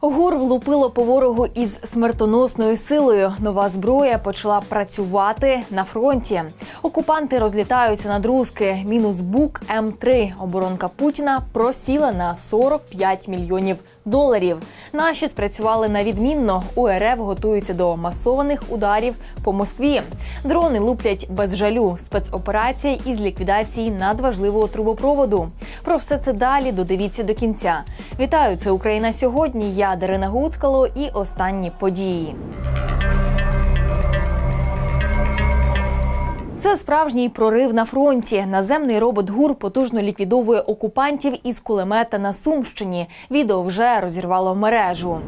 ГУР влупило по ворогу із смертоносною силою. Нова зброя почала працювати на фронті. Окупанти розлітаються на друзки. Мінус бук М3. Оборонка Путіна просіла на 45 мільйонів доларів. Наші спрацювали на відмінно. УРФ готуються до масованих ударів по Москві. Дрони луплять без жалю. Спецоперація із ліквідації надважливого трубопроводу. Про все це далі додивіться до кінця. Вітаю, це Україна сьогодні. Я Дарина Гуцкало і останні події. Це справжній прорив на фронті. Наземний робот ГУР потужно ліквідовує окупантів із кулемета на Сумщині. Відео вже розірвало мережу.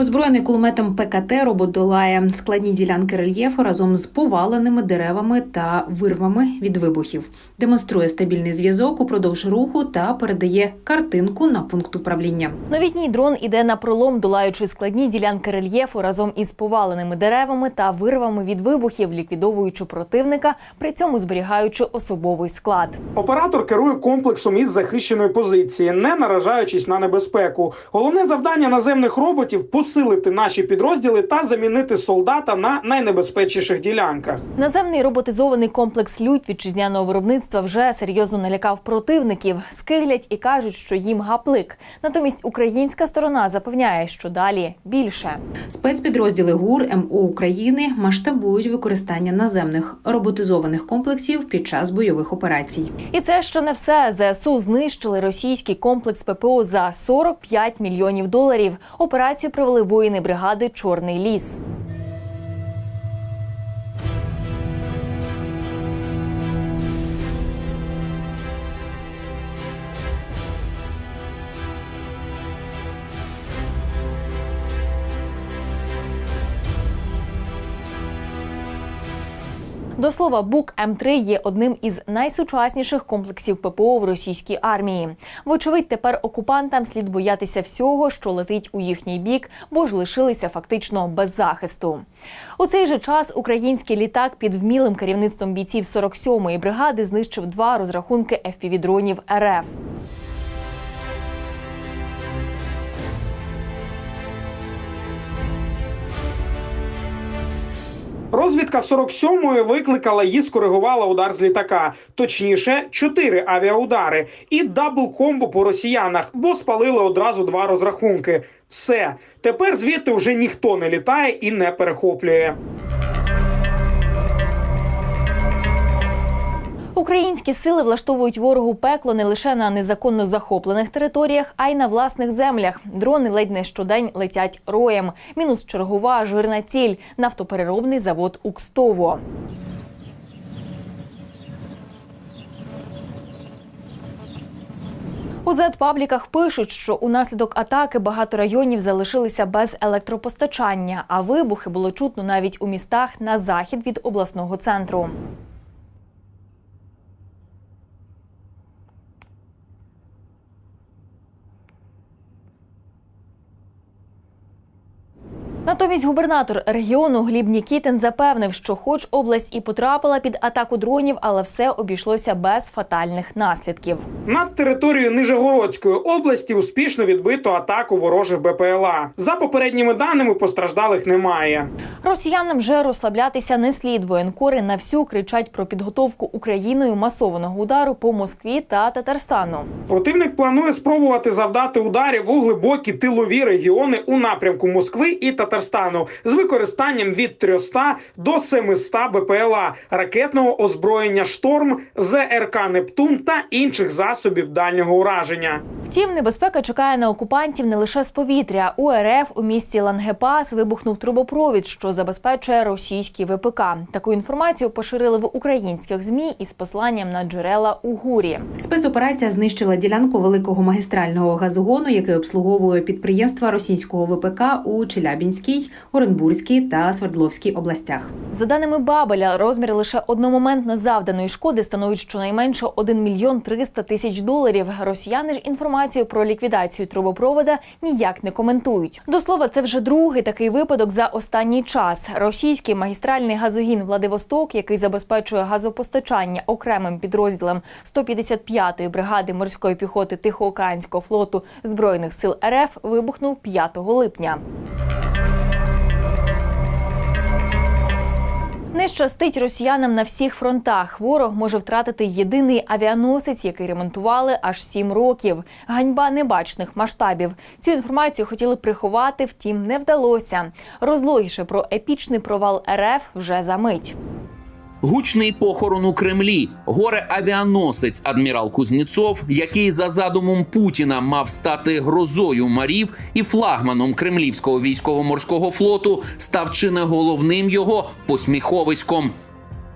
Озброєний кулеметом ПКТ робот долає складні ділянки рельєфу разом з поваленими деревами та вирвами від вибухів, демонструє стабільний зв'язок упродовж руху та передає картинку на пункт управління. Новітній дрон іде на пролом, долаючи складні ділянки рельєфу разом із поваленими деревами та вирвами від вибухів, ліквідовуючи противника, при цьому зберігаючи особовий склад. Оператор керує комплексом із захищеної позиції, не наражаючись на небезпеку. Головне завдання наземних роботів посилити наші підрозділи та замінити солдата на найнебезпечніших ділянках. Наземний роботизований комплекс Людь вітчизняного виробництва вже серйозно налякав противників. Скиглять і кажуть, що їм гаплик. Натомість українська сторона запевняє, що далі більше. Спецпідрозділи ГУР МО України масштабують використання наземних роботизованих комплексів під час бойових операцій. І це ще не все. ЗСУ знищили російський комплекс ППО за 45 мільйонів доларів. Операцію провели воїни бригади Чорний ліс. До слова, Бук М3 є одним із найсучасніших комплексів ППО в російській армії. Вочевидь, тепер окупантам слід боятися всього, що летить у їхній бік, бо ж лишилися фактично без захисту. У цей же час український літак під вмілим керівництвом бійців 47-ї бригади знищив два розрахунки FPV-дронів РФ. Розвідка 47-ї викликала і скоригувала удар з літака. Точніше, чотири авіаудари і дабл комбо по росіянах, бо спалили одразу два розрахунки. Все тепер звідти вже ніхто не літає і не перехоплює. Українські сили влаштовують ворогу пекло не лише на незаконно захоплених територіях, а й на власних землях. Дрони ледь не щодень летять роєм. Мінус чергова жирна ціль нафтопереробний завод Укстово. У зет-пабліках пишуть, що унаслідок атаки багато районів залишилися без електропостачання, а вибухи було чутно навіть у містах на захід від обласного центру. Натомість губернатор регіону Гліб Нікітин запевнив, що хоч область і потрапила під атаку дронів, але все обійшлося без фатальних наслідків. Над територією Нижегородської області успішно відбито атаку ворожих БПЛА. За попередніми даними постраждалих немає. Росіянам вже розслаблятися не слід. Воєнкори на всю кричать про підготовку Україною масованого удару по Москві та Татарстану. Противник планує спробувати завдати ударів у глибокі тилові регіони у напрямку Москви і Татарстану. Татарстану з використанням від 300 до 700 БПЛА, ракетного озброєння «Шторм», ЗРК «Нептун» та інших засобів дальнього ураження. Втім, небезпека чекає на окупантів не лише з повітря. У РФ у місті Лангепас вибухнув трубопровід, що забезпечує російський ВПК. Таку інформацію поширили в українських змі із посланням на джерела у гурі. Спецоперація знищила ділянку великого магістрального газогону, який обслуговує підприємства російського ВПК у Челябінській, Оренбурзькій та Свердловській областях. За даними Бабеля, розмір лише одномоментно завданої шкоди становить щонайменше 1 мільйон 300 тисяч доларів. Росіяни ж інформацію про ліквідацію трубопровода ніяк не коментують. До слова, це вже другий такий випадок за останній час. Російський магістральний газогін Владивосток, який забезпечує газопостачання окремим підрозділам 155-ї бригади морської піхоти Тихоокеанського флоту збройних сил РФ, вибухнув 5 липня. Не щастить росіянам на всіх фронтах. Ворог може втратити єдиний авіаносець, який ремонтували аж сім років. Ганьба небачних масштабів. Цю інформацію хотіли приховати, втім не вдалося. Розлогіше про епічний провал РФ вже за мить. Гучний похорон у Кремлі, горе авіаносець адмірал Кузнєцов, який за задумом Путіна мав стати грозою марів і флагманом кремлівського військово-морського флоту, став чи не головним його посміховиськом.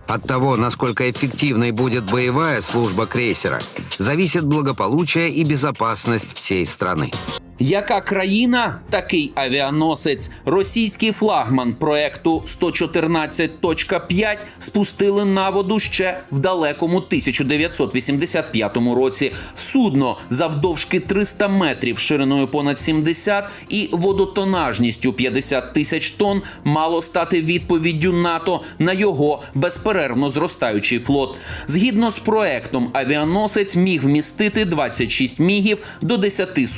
От того, насколько эффективной будет боевая служба крейсера, зависит благополучие и безопасность всей страны. Яка країна, такий авіаносець. Російський флагман проекту 114.5 спустили на воду ще в далекому 1985 році. Судно завдовжки 300 метрів, шириною понад 70 і водотонажністю 50 тисяч тонн мало стати відповіддю НАТО на його безперервно зростаючий флот. Згідно з проектом, авіаносець міг вмістити 26 мігів до 10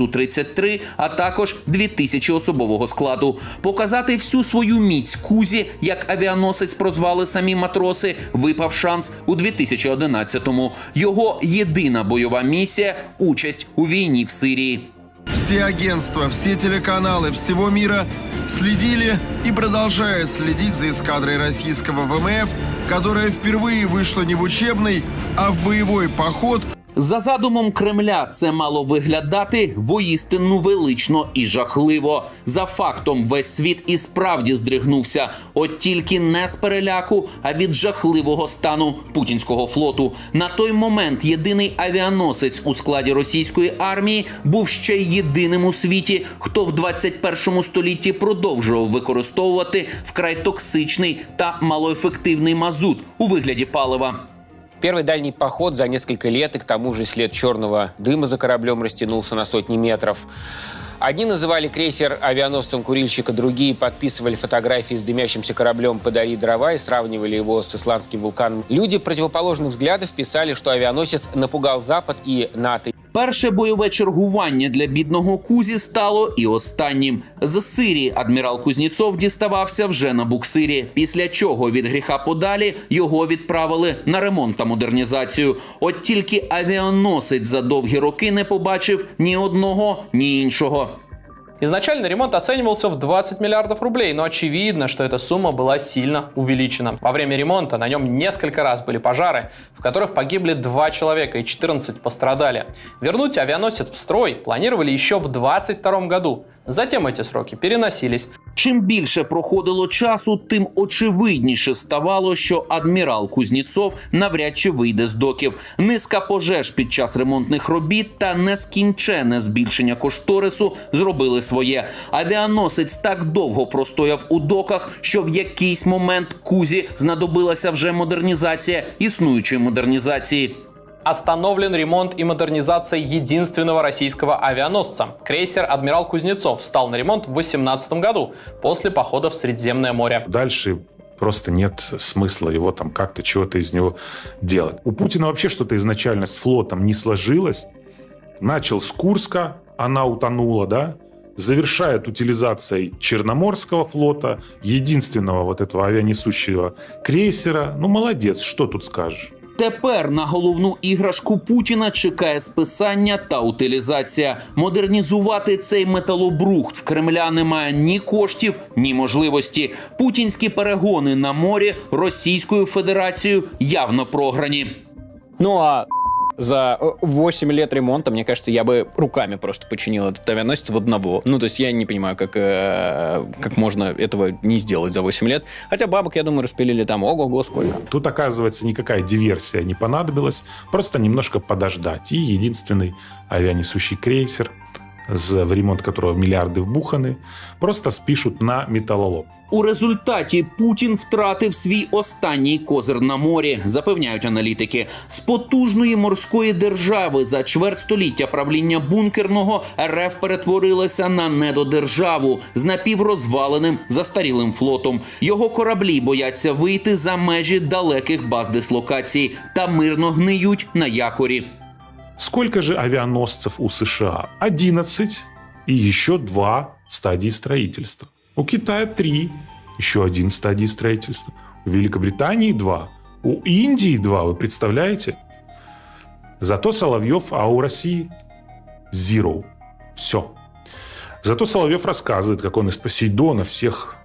Су-33, а також 2000 особового складу. Показати всю свою міць кузі, як авіаносець прозвали самі матроси, випав шанс у 2011-му. Його єдина бойова місія участь у війні в Сирії. Все агентства, все телеканалы всего мира следили и продолжают следить за эскадрой российского ВМФ, которая впервые вышла не в учебный, а в боевой поход за задумом Кремля це мало виглядати воїстину велично і жахливо. За фактом, весь світ і справді здригнувся, от тільки не з переляку, а від жахливого стану путінського флоту. На той момент єдиний авіаносець у складі російської армії був ще єдиним у світі, хто в 21 столітті продовжував використовувати вкрай токсичний та малоефективний мазут у вигляді палива. Первый дальний поход за несколько лет, и к тому же след черного дыма за кораблем растянулся на сотни метров. Одни называли крейсер авианосцем курильщика, другие подписывали фотографии с дымящимся кораблем «Подари дрова» и сравнивали его с исландским вулканом. Люди противоположных взглядов писали, что авианосец напугал Запад и НАТО. Перше бойове чергування для бідного Кузі стало і останнім. З Сирії адмірал Кузніцов діставався вже на буксирі. Після чого від гріха подалі його відправили на ремонт та модернізацію. От тільки авіаносець за довгі роки не побачив ні одного, ні іншого. Изначально ремонт оценивался в 20 миллиардов рублей, но очевидно, что эта сумма была сильно увеличена. Во время ремонта на нем несколько раз были пожары, в которых погибли два человека и 14 пострадали. Вернуть авианосец в строй планировали еще в 2022 году. Затем эти сроки переносились. Чим більше проходило часу, тим очевидніше ставало, що адмірал Кузніцов навряд чи вийде з доків. Низка пожеж під час ремонтних робіт та нескінчене збільшення кошторису зробили своє. Авіаносець так довго простояв у доках, що в якийсь момент Кузі знадобилася вже модернізація існуючої модернізації. Остановлен ремонт и модернизация единственного российского авианосца. Крейсер «Адмирал Кузнецов» встал на ремонт в 2018 году после похода в Средиземное море. Дальше просто нет смысла его там как-то чего-то из него делать. У Путина вообще что-то изначально с флотом не сложилось. Начал с Курска, она утонула, да? Завершает утилизацией Черноморского флота, единственного вот этого авианесущего крейсера. Ну, молодец, что тут скажешь? Тепер на головну іграшку Путіна чекає списання та утилізація. Модернізувати цей металобрухт в Кремля немає ні коштів, ні можливості. Путінські перегони на морі Російською Федерацією явно програні. Ну а за э, 8 лет ремонта, мне кажется, я бы руками просто починил этот авианосец в одного. Ну, то есть я не понимаю, как, э, как можно этого не сделать за 8 лет. Хотя бабок, я думаю, распилили там ого-го сколько. Тут, оказывается, никакая диверсия не понадобилась. Просто немножко подождать. И единственный авианесущий крейсер, в ремонт которого миллиарды вбуханы, просто спишут на металлолом. У результаті Путін втратив свій останній козир на морі, запевняють аналітики. З потужної морської держави за чверть століття правління бункерного РФ перетворилася на недодержаву з напіврозваленим застарілим флотом. Його кораблі бояться вийти за межі далеких баз дислокації та мирно гниють на якорі. Сколько же авианосцев у США? 11 и еще два в стадии строительства. У Китая 3, еще один в стадии строительства. У Великобритании 2, у Индии 2, вы представляете? Зато Соловьев, а у России zero. Все. Зато Соловьев рассказывает, как он из Посейдона всех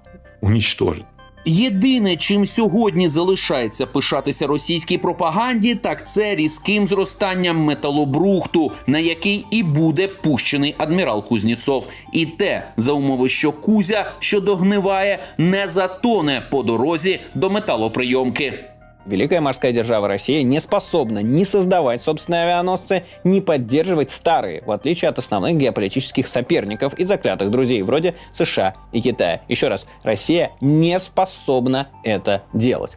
уничтожит. Єдине, чим сьогодні залишається пишатися російській пропаганді, так це різким зростанням металобрухту, на який і буде пущений адмірал Кузніцов. І те за умови, що Кузя, що догниває, не затоне по дорозі до металоприйомки. Великая морская держава Россия не способна ни создавать собственные авианосцы, ни поддерживать старые, в отличие от основных геополитических соперников и заклятых друзей вроде США и Китая. Еще раз, Россия не способна это делать.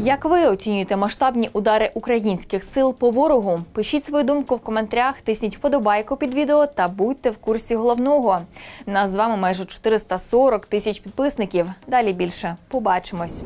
Як ви оцінюєте масштабні удари українських сил по ворогу? Пишіть свою думку в коментарях, тисніть вподобайку під відео та будьте в курсі головного. Нас з вами майже 440 тисяч підписників. Далі більше. Побачимось.